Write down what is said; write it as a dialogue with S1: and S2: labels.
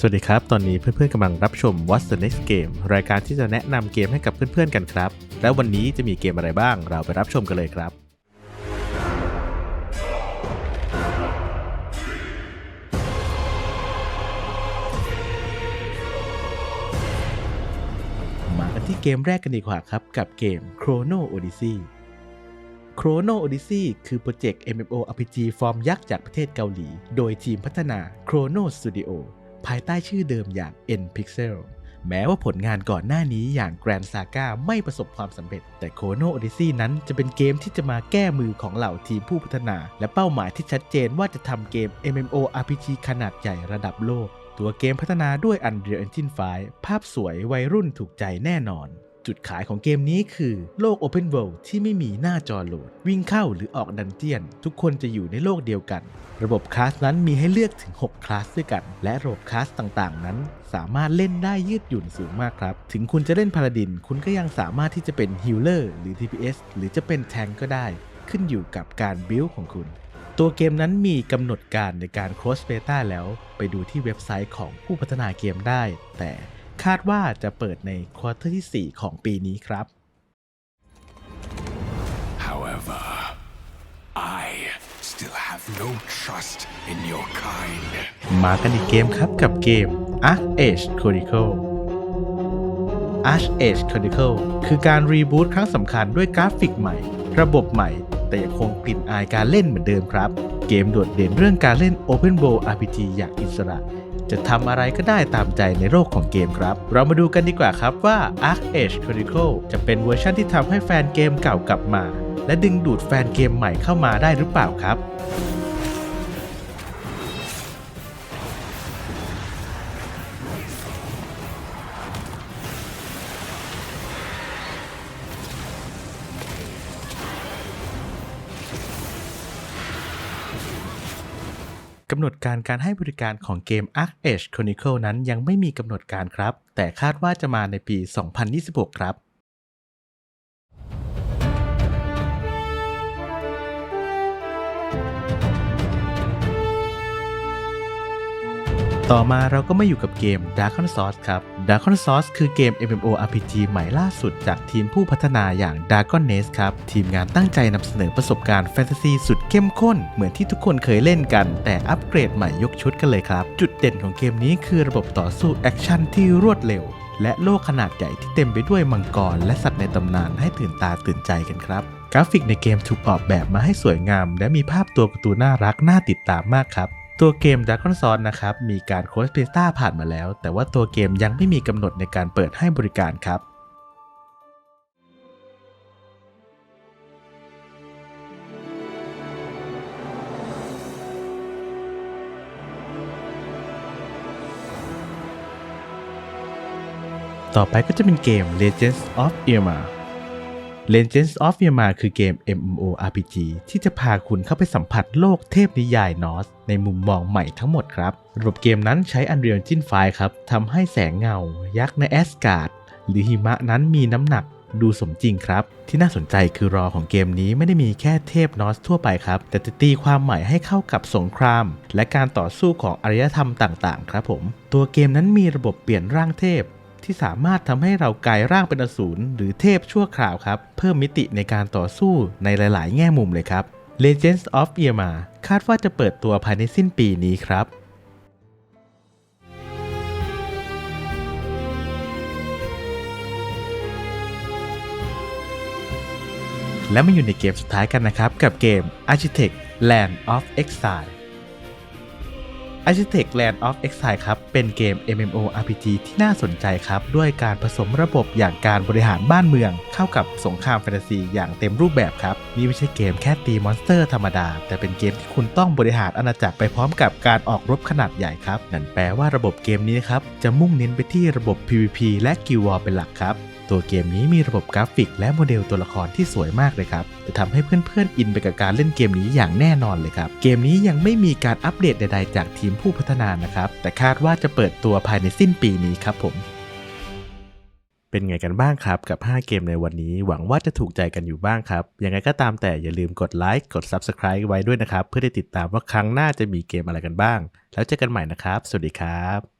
S1: สวัสดีครับ ตอนนี้เพื่อนๆกำลังรับชม What's the Next Game รายการที่จะแนะนำเกมให้กับเพื่อนๆกันครับ แล้ววันนี้จะมีเกมอะไรบ้าง เราไปรับชมกันเลยครับ มากันที่เกมแรกกันดีกว่าครับ กับเกม Chrono Odyssey Chrono Odyssey คือโปรเจกต์ MMORPG ฟอร์มยักษ์จากประเทศเกาหลี โดยทีมพัฒนา Chrono Studio ภายใต้ชื่อเดิมอย่าง N-Pixel แม้ว่าผลงานก่อนหน้านี้อย่าง Grand Saga ไม่ประสบความสำเร็จ แต่ Chrono Odyssey นั้นจะเป็นเกมที่จะมาแก้มือของเหล่าทีมผู้พัฒนา และเป้าหมายที่ชัดเจนว่าจะทำเกม MMORPG ขนาดใหญ่ระดับโลก ตัวเกมพัฒนาด้วย Unreal Engine 5 ภาพสวยวัยรุ่นถูกใจแน่นอน จุดขายของเกมนี้คือโลก Open World ที่ไม่มีหน้าจอโหลด วิ่งเข้าหรือออกดันเจียน ทุกคนจะอยู่ในโลกเดียวกัน ระบบคลาสนั้นมีให้เลือกถึง 6 คลาสด้วยกัน และระบบคลาสต่างๆ นั้นสามารถเล่นได้ยืดหยุ่นสูงมากครับ ถึงคุณจะเล่นพาราดิน คุณก็ยังสามารถที่จะเป็นฮิลเลอร์หรือ TPS หรือจะเป็นแทงก็ได้ ขึ้นอยู่กับการบิลของคุณตัวเกมนั้นมีกำหนดการในการ cross beta แล้ว ไปดูที่เว็บไซต์ของผู้พัฒนาเกมได้ แต่าดว่าจะเปิดในควอเตอร์ที่ 4 ของปีนี้ครับ
S2: However, I still have no trust in your kind.
S1: มากันอีกเกมครับกับเกม Arc Age Chronicle Arc Age Chronicle คือการรีบูตครั้งสำคัญด้วยกราฟิกใหม่ ระบบใหม่ แต่ยังคงกลิ่นอายการเล่นเหมือนเดิมครับ เกมโดดเด่นเรื่องการเล่น Open World RPG อย่างอิสระ จะทำอะไรก็ได้ตามใจในโลกของเกมครับ เรามาดูกันดีกว่าครับว่า Arc Age Chronicle จะเป็นเวอร์ชันที่ทำให้แฟนเกมเก่ากลับมา และดึงดูดแฟนเกมใหม่เข้ามาได้หรือเปล่าครับ กำหนดการการให้บริการของเกม Arc Age Chronicle นั้นยังไม่มีกำหนดการครับ แต่คาดว่าจะมาในปี 2026 ครับ ต่อมาเราก็มาอยู่กับเกม Darkon Source ครับ Darkon Source คือเกม MMORPG ใหม่ล่าสุดจากทีมผู้พัฒนาอย่าง Darkon Nest ครับ ทีมงานตั้งใจนำเสนอประสบการณ์แฟนตาซีสุดเข้มข้น เหมือนที่ทุกคนเคยเล่นกัน แต่อัปเกรดใหม่ยกชุดกันเลยครับ จุดเด่นของเกมนี้คือระบบต่อสู้แอคชั่นที่รวดเร็วและโลกขนาดใหญ่ที่เต็มไปด้วยมังกรและสัตว์ในตำนานให้ตื่นตาตื่นใจกันครับ กราฟิกในเกมถูกออกแบบมาให้สวยงาม และมีภาพตัวการ์ตูนน่ารักน่าติดตามมากครับ ตัวเกม Dragon s o u r นะครับมีการโค้ชเพสต้าผ่านมาแล้ว แต่ว่าตัวเกมยังไม่มีกำหนดในการเปิดให้บริการครับต่อไปก็จะเป็นเกม Legends of Irma Legends of Irma คือเกม MMORPG ที่จะพาคุณเข้าไปสัมผัสโลกเทพนิยายนอส ในมุมมองใหม่ทั้งหมดครับ ระบบเกมนั้นใช้ Unreal Engine 5ครับทำให้แสงเงา ยักษ์ในแอสการ์ดหรือหิมะนั้นมีน้ำหนักดูสมจริงครับ ที่น่าสนใจคือรอของเกมนี้ไม่ได้มีแค่เทพนอสทั่วไปครับ แต่จะตีความใหม่ให้เข้ากับสงคราม และการต่อสู้ของอารยธรรมต่างๆ ครับผม ตัวเกมนั้นมีระบบเปลี่ยนร่างเทพ ที่สามารถทำให้เรากลายร่างเป็นอสูรหรือเทพชั่วคราวครับ เพิ่มมิติในการต่อสู้ในหลาย ๆ แง่มุมเลยครับ Legends of Irma คาดว่าจะเปิดตัวภายในสิ้นปีนี้ครับและมาอยู่ในเกมสุดท้ายกันนะครับ กับเกม Architect Land of Exile Architect Land of Exile ครับ เป็นเกม MMORPG ที่น่าสนใจครับ ด้วยการผสมระบบอย่างการบริหารบ้านเมือง เข้ากับสงครามแฟนตาซีอย่างเต็มรูปแบบครับ นี่ไม่ใช่เกมแค่ตีมอนสเตอร์ธรรมดา แต่เป็นเกมที่คุณต้องบริหารอาณาจักรไปพร้อมกับการออกรบขนาดใหญ่ครับนั่นแปลว่าระบบเกมนี้นะครับจะมุ่งเน้นไปที่ระบบ PVP และ Guild War เป็นหลักครับ ตัวเกมนี้มีระบบกราฟิก และโมเดลตัวละครที่สวยมากเลยครับ จะทำให้เพื่อนๆอินไปกับการเล่นเกมนี้อย่างแน่นอนเลยครับ เกมนี้ยังไม่มีการอัปเดตใดๆ จากทีมผู้พัฒนานะครับ แต่คาดว่าจะเปิดตัวภายในสิ้นปีนี้ครับผมเป็นไงกันบ้างครับกับ 5 เกมในวันนี้ หวังว่าจะถูกใจกันอยู่บ้างครับ ยังไงก็ตามแต่อย่าลืมกดไลค์กด Subscribe ไว้ด้วยนะครับ เพื่อได้ติดตามว่าครั้งหน้าจะมีเกมอะไรกันบ้าง แล้วเจอกันใหม่นะครับ สวัสดีครับ